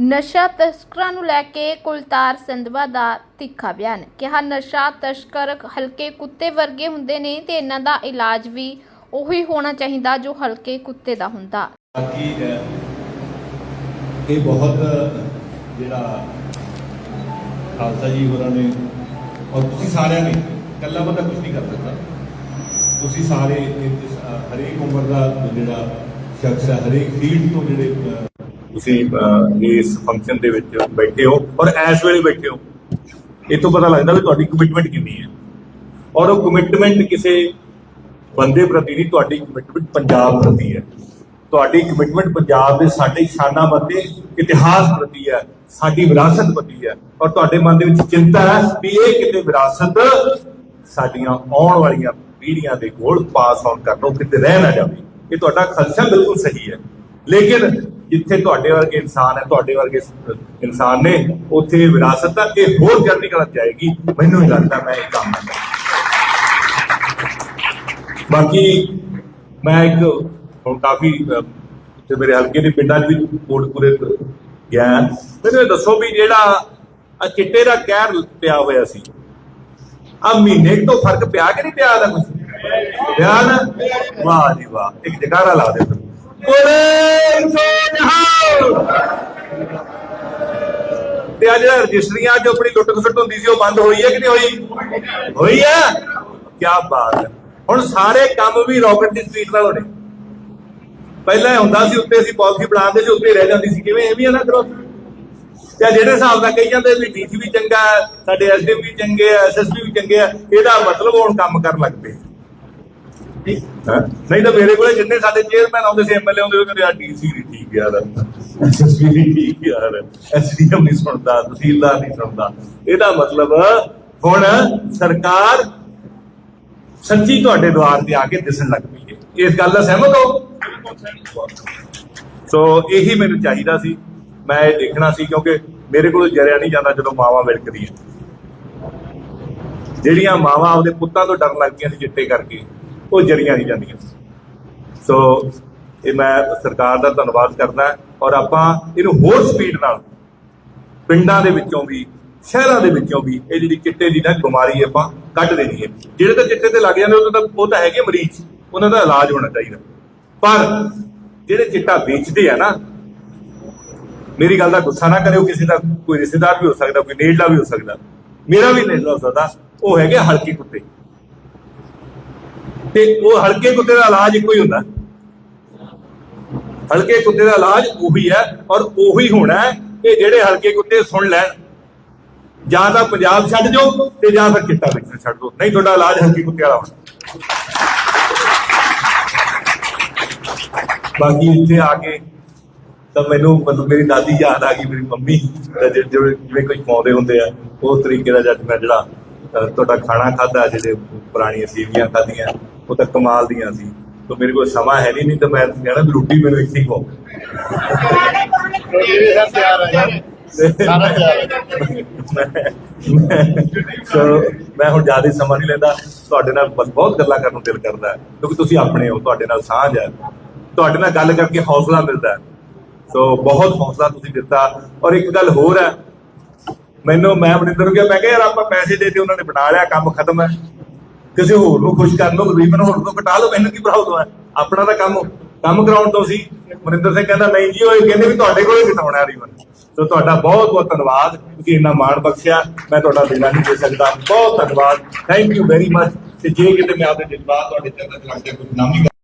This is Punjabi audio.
ਨਸ਼ਾ ਤਸਕਰਾਂ ਨੂੰ ਲੈ ਕੇ ਕੁਲਤਾਰ ਸੰਧਵਾ ਦਾ ਤਿੱਖਾ ਬਿਆਨ। ਕਿਹਾ ਨਸ਼ਾ ਤਸਕਰ ਹਲਕੇ ਕੁੱਤੇ ਵਰਗੇ ਹੁੰਦੇ ਨੇ ਤੇ ਇਹਨਾਂ ਦਾ ਇਲਾਜ ਵੀ ਉਹੀ ਹੋਣਾ ਚਾਹੀਦਾ ਜੋ ਹਲਕੇ ਕੁੱਤੇ ਦਾ ਹੁੰਦਾ। ਬਾਕੀ ਅ, ਇਹ ਬਹੁਤ ਜਿਹੜਾ ਖਾਲਸਾ ਜੀ ਹੋਰਾਂ ਨੇ ਔਰ ਤੁਸੀਂ ਸਾਰਿਆਂ ਨੇ ਇਕੱਲਾ ਬੰਦਾ ਕੁਝ ਨਹੀਂ ਕਰ ਸਕਦਾ। ਤੁਸੀਂ ਸਾਰੇ ਇਹ- ਇਸ, ਅ, ਹਰੇਕ ਉਮਰ ਦਾ ਜਿਹੜਾ ਸ਼ਖਸ ਹੈ ਹਰੇਕ ਫੀਲਡ ਤੋਂ ਜਿਹੜੇ ਅ, ਤੁਸੀਂ ਇਸ ਫੰਕਸ਼ਨ ਦੇ ਵਿੱਚ ਬੈਠੇ ਹੋ ਔਰ ਇਸ ਵੇਲੇ ਬੈਠੇ ਹੋ। ਇਹ ਤੋਂ ਪਤਾ ਲੱਗਦਾ ਵੀ ਤੁਹਾਡੀ ਕਮਿਟਮੈਂਟ ਕਿੰਨੀ ਹੈ। ਔਰ ਉਹ ਕਮਿਟਮੈਂਟ ਕਿਸੇ ਬੰਦੇ ਪ੍ਰਤੀ ਨਹੀਂ, ਤੁਹਾਡੀ ਕਮਿਟਮੈਂਟ ਪੰਜਾਬ ਪ੍ਰਤੀ ਹੈ। ਤੁਹਾਡੀ ਕਮਿਟਮੈਂਟ ਪੰਜਾਬ ਦੇ ਸਾਡੇ ਸ਼ਾਨਾਂ ਪ੍ਰਤੀ, ਇਤਿਹਾਸ ਪ੍ਰਤੀ ਹੈ, ਸਾਡੀ ਵਿਰਾਸਤ ਪ੍ਰਤੀ ਹੈ। ਔਰ ਤੁਹਾਡੇ ਮਨ ਦੇ ਵਿੱਚ ਚਿੰਤਾ ਹੈ ਵੀ ਇਹ ਕਿਤੇ ਵਿਰਾਸਤ ਸਾਡੀਆਂ ਆਉਣ ਵਾਲੀਆਂ ਪੀੜ੍ਹੀਆਂ ਦੇ ਕੋਲ ਪਾਸ ਆਨ ਕਰ ਕਿਤੇ ਰਹਿ ਨਾ ਜਾਵੇ। ਇਹ ਤੁਹਾਡਾ ਖਦਸ਼ਾ ਬਿਲਕੁਲ ਸਹੀ ਹੈ। ਲੇਕਿਨ ਜਿੱਥੇ ਤੁਹਾਡੇ ਵਰਗੇ ਇਨਸਾਨ ਹੈ, ਤੁਹਾਡੇ ਵਰਗੇ ਇਨਸਾਨ ਨੇ, ਉੱਥੇ ਵਿਰਾਸਤ ਹੈ ਇਹ ਹੋਰ ਚੜ੍ਹਦੀ ਕਲਾ ਜਾਏਗੀ। ਮੈਨੂੰ ਨਹੀਂ ਲੱਗਦਾ ਮੈਂ ਇਹ ਕੰਮ ਕਰਾਂਗਾ ਬਾਕੀ ਮੈਂ ਇੱਕ ਹੁਣ ਕਾਫੀ ਤੇ ਮੇਰੇ ਹਲਕੇ ਦੇ ਪਿੰਡਾਂ 'ਚ ਵੀ ਕੋਟਪੁਰੇ ਗਿਆ। ਮੈਨੂੰ ਇਹ ਦੱਸੋ ਵੀ ਜਿਹੜਾ ਆ ਚਿੱਟੇ ਦਾ ਕਹਿਰ ਪਿਆ ਹੋਇਆ ਸੀ ਆ ਮਹੀਨੇ ਤੋਂ ਫ਼ਰਕ ਪਿਆ ਕਿ ਨਹੀਂ ਪਿਆ ਦਾ ਕੁਝ ਪਿਆ ਨਾ? ਵਾਹ ਜੀ ਵਾਹ, ਇੱਕ ਜਗਾਰਾ ਲਾ ਦੇ ਬੋਲੇ ਸੋਨਹਾਉ ਤੇ ਆ ਜਿਹੜਾ ਰਜਿਸਟਰੀਆਂ 'ਚ ਆਪਣੀ ਲੁੱਟ ਖਸੁੱਟ ਹੁੰਦੀ ਸੀ ਉਹ ਬੰਦ ਹੋਈ ਹੈ ਕਿ ਨਹੀਂ ਹੋਈ? ਹੋਈ ਹੈ। ਕੀ ਬਾਤ ਹੈ। ਹੁਣ ਸਾਰੇ ਕੰਮ ਵੀ ਰਾਕਟ ਦੀ ਸਪੀਡ ਨਾਲ ਹੋਣੇ। ਪਹਿਲਾਂ ਹੁੰਦਾ ਸੀ ਉੱਤੇ ਅਸੀਂ ਪਾਲਿਸੀ ਬਣਾਉਂਦੇ ਸੀ ਉੱਤੇ ਰਹਿ ਜਾਂਦੀ ਸੀ। ਕਿਵੇਂ? ਇਹ ਵੀ ਹੈ ਨਾ ਕਰੋ। ਤੇ ਆਹ ਜਿਹੜੇ ਹਿਸਾਬ ਨਾਲ ਕਹੀ ਜਾਂਦੇ ਵੀ ਡੀਸੀ ਵੀ ਚੰਗਾ ਹੈ, ਸਾਡੇ ਐਸਡੀਐਮ ਵੀ ਚੰਗੇ ਆ ਐਸਐਸਪੀ ਵੀ ਚੰਗੇ ਆ ਇਹਦਾ ਮਤਲਬ ਹੁਣ ਕੰਮ ਕਰਨ ਲੱਗ ਪਏ। ਹੈਂ? ਨਹੀਂ ਤਾਂ ਮੇਰੇ ਕੋਲੇ ਜਿੰਨੇ ਸਾਡੇ ਚੇਅਰਮੈਨ ਆਉਂਦੇ ਸੀ ਐਮਐਲਏ ਆਉਂਦੇ ਉਹ ਕਹਿੰਦੇ ਆ ਡੀਸੀ ਨਹੀਂ ਠੀਕ ਯਾਰ। ਐਸਐਸਪੀ ਨਹੀਂ ਠੀਕ ਯਾਰ। ਐਸਡੀਐਮ ਨਹੀਂ ਸੁਣਦਾ, ਤਹਿਸੀਲਦਾਰ ਨਹੀਂ ਸੁਣਦਾ। ਇਹਦਾ ਮਤਲਬ, ਹੁਣ ਸਰਕਾਰ ਸੱਚੀ ਤੁਹਾਡੇ ਦੁਆਰ ਤੇ ਆ ਕੇ ਦਿਸਣ ਲੱਗ ਪਈ ਹੈ। ਇਸ ਗੱਲ ਦਾ ਸਹਿਮਤ ਹੋ? ਸੋ ਇਹੀ ਮੈਨੂੰ ਚਾਹੀਦਾ ਸੀ। ਮੈਂ ਇਹ ਦੇਖਣਾ ਸੀ, ਕਿਉਂਕਿ ਮੇਰੇ ਕੋਲ ਜਰਿਆ ਨਹੀਂ ਜਾਂਦਾ ਜਦੋਂ ਮਾਵਾਂ ਵਿਲਕਦੀਆਂ ਜਿਹੜੀਆਂ ਮਾਵਾਂ ਆਪਦੇ ਪੁੱਤਾਂ ਤੋਂ ਡਰਨ ਲੱਗਦੀਆਂ ਸੀ ਚਿੱਟੇ ਕਰਕੇ ਉਹ ਜਰੀਆਂ ਨਹੀਂ ਜਾਂਦੀਆਂ। ਸੋ ਇਹ ਮੈਂ ਸਰਕਾਰ ਦਾ ਧੰਨਵਾਦ ਕਰਦਾ ਔਰ ਆਪਾਂ ਇਹਨੂੰ ਹੋਰ ਸਪੀਡ ਨਾਲ ਪਿੰਡਾਂ ਦੇ ਵਿੱਚੋਂ ਵੀ, ਸ਼ਹਿਰਾਂ ਦੇ ਵਿੱਚੋਂ ਵੀ ਇਹ ਜਿਹੜੀ ਚਿੱਟੇ ਦੀ ਨਾ ਬਿਮਾਰੀ ਆਪਾਂ ਕੱਢ ਦੇਣੀ ਹੈ। ਜਿਹੜੇ ਤਾਂ ਚਿੱਟੇ ਤੇ ਲੱਗ ਜਾਂਦੇ, ਉਹ ਤਾਂ ਉਹ ਤਾਂ ਹੈਗੇ ਮਰੀਜ਼। ਉਹਨਾਂ ਦਾ ਇਲਾਜ ਹੋਣਾ ਚਾਹੀਦਾ। ਪਰ ਜਿਹੜੇ ਚਿੱਟਾ ਵੇਚਦੇ ਆ ਨਾ, ਮੇਰੀ ਗੱਲ ਦਾ ਗੁੱਸਾ ਨਾ ਕਰਿਓ, ਕਿਸੇ ਦਾ ਕੋਈ ਰਿਸ਼ਤੇਦਾਰ ਵੀ ਹੋ ਸਕਦਾ, ਕੋਈ ਨੇੜਲਾ ਵੀ ਹੋ ਸਕਦਾ। ਮੇਰਾ ਵੀ ਨੇੜਲਾ ਹੋ ਸਕਦਾ, ਉਹ ਹੈਗੇ ਹਲਕੀ ਕੁੱਤੇ। ਤੇ ਉਹ ਹਲਕੇ ਕੁੱਤੇ ਦਾ ਇਲਾਜ ਇੱਕੋ ਹੀ ਹੁੰਦਾ। ਹਲਕੇ ਕੁੱਤੇ ਦਾ ਇਲਾਜ ਉਹੀ ਹੈ ਔਰ ਉਹੀ ਹੋਣਾ ਹੈ ਕਿ ਜਿਹੜੇ ਹਲਕੇ ਕੁੱਤੇ ਸੁਣ ਲੈਣ। ਜਾਂ ਤਾਂ ਪੰਜਾਬ ਛੱਡ ਜਾਓ ਤੇ ਜਾਂ ਫਿਰ ਚਿੱਟਾ ਵੇਚਣਾ ਛੱਡ ਦਿਓ। ਨਹੀਂ, ਤੁਹਾਡਾ ਇਲਾਜ ਹਲਕੇ ਕੁੱਤੇ ਵਾਲਾ ਹੋਣਾ। ਬਾਕੀ ਇੱਥੇ ਆ ਕੇ ਤਾਂ ਮੈਨੂੰ ਮਤਲਬ ਮੇਰੀ ਦਾਦੀ ਯਾਦ ਆ ਗਈ, ਮੇਰੀ ਮੰਮੀ। ਜਿਵੇਂ ਜਿਵੇਂ ਕੁਝ ਪਾਉਂਦੇ ਹੁੰਦੇ ਆ, ਉਹ ਤਰੀਕੇ ਦਾ ਜੱਜ ਮੈਂ ਜਿਹੜਾ ਤੁਹਾਡਾ ਖਾਣਾ ਖਾਦਾ ਜਿਹੜੇ ਪੁਰਾਣੀਆਂ ਸੇਵੀਆਂ ਖਾਧੀਆਂ ਉਹ ਤਾਂ ਕਮਾਲ ਦੀਆਂ ਸੀ। ਤਾਂ ਮੇਰੇ ਕੋਲ ਸਮਾਂ ਹੈ ਨਹੀਂ ਨਹੀਂ ਤਾਂ ਮੈਂ ਕਹਿਣਾ ਵੀ ਰੋਟੀ ਮੈਨੂੰ ਇੱਥੇ ਹੀ ਖਵਾਓ ਤਿਆਰ ਸਾਰਾ ਸੋ ਮੈਂ ਹੁਣ ਜ਼ਿਆਦਾ ਸਮਾਂ ਨਹੀਂ ਲੈਂਦਾ। ਤੁਹਾਡੇ ਨਾਲ ਬਹੁਤ ਗੱਲਾਂ ਕਰਨ ਨੂੰ ਦਿਲ ਕਰਦਾ ਕਿਉਂਕਿ ਤੁਸੀਂ ਆਪਣੇ ਹੋ ਤੁਹਾਡੇ ਨਾਲ ਸਾਂਝ ਹੈ। ਤੁਹਾਡੇ ਨਾਲ ਗੱਲ ਕਰਕੇ ਹੌਸਲਾ ਮਿਲਦਾ ਸੋ ਬਹੁਤ ਹੌਸਲਾ ਤੁਸੀਂ ਦਿੱਤਾ। ਔਰ ਇੱਕ ਗੱਲ ਹੋਰ ਹੈ। ਮੈਨੂੰ ਮੈਂ ਮਨਿੰਦਰ ਨੂੰ ਕਿਹਾ ਮੈਂ ਕਿਹਾ ਯਾਰ ਆਪਾਂ ਪੈਸੇ ਦੇ ਤੇ ਉਹਨਾਂ ਨੇ ਬਣਾ ਲਿਆ ਕੰਮ ਖਤਮ ਹੈ। ਕਿਸੇ ਹੋਰ ਨੂੰ ਖੁਸ਼ ਕਰ ਲਓ, ਗਰੀਬ ਨੂੰ ਹੋਰ ਤੋਂ ਕਟਾ ਲਓ, ਮੈਨੂੰ ਕੀ ਪ੍ਰੋਬਲਮ ਹੈ ਆਪਣਾ ਤਾਂ ਕੰਮ ਕੰਮ ਕਰਾਉਣ ਤੋਂ ਸੀ। ਮਨਿੰਦਰ ਸਿੰਘ ਕਹਿੰਦਾ, ਨਹੀਂ ਜੀ, ਉਹ ਕਹਿੰਦੇ ਵੀ ਤੁਹਾਡੇ ਕੋਲ ਹੀ ਕਟਾਉਣਾ ਰੀਵਨ ਸੋ ਤੁਹਾਡਾ ਬਹੁਤ ਬਹੁਤ ਧੰਨਵਾਦ। ਤੁਸੀਂ ਇੰਨਾ ਮਾਣ ਬਖਸ਼ਿਆ। ਮੈਂ ਤੁਹਾਡਾ ਦੇਣਾ ਨਹੀਂ ਦੇ ਸਕਦਾ। ਬਹੁਤ ਧੰਨਵਾਦ। ਥੈਂਕ ਯੂ ਵੈਰੀ ਮਚ ਤੇ ਜੇ ਕਿਤੇ ਮੈਂ ਆਪਣੇ ਜਜ਼ਬਾਤ ਤੁਹਾਡੇ ਚੰਗਾ ਲੱਗਦੇ ਕੋਈ ਨਾਮੀ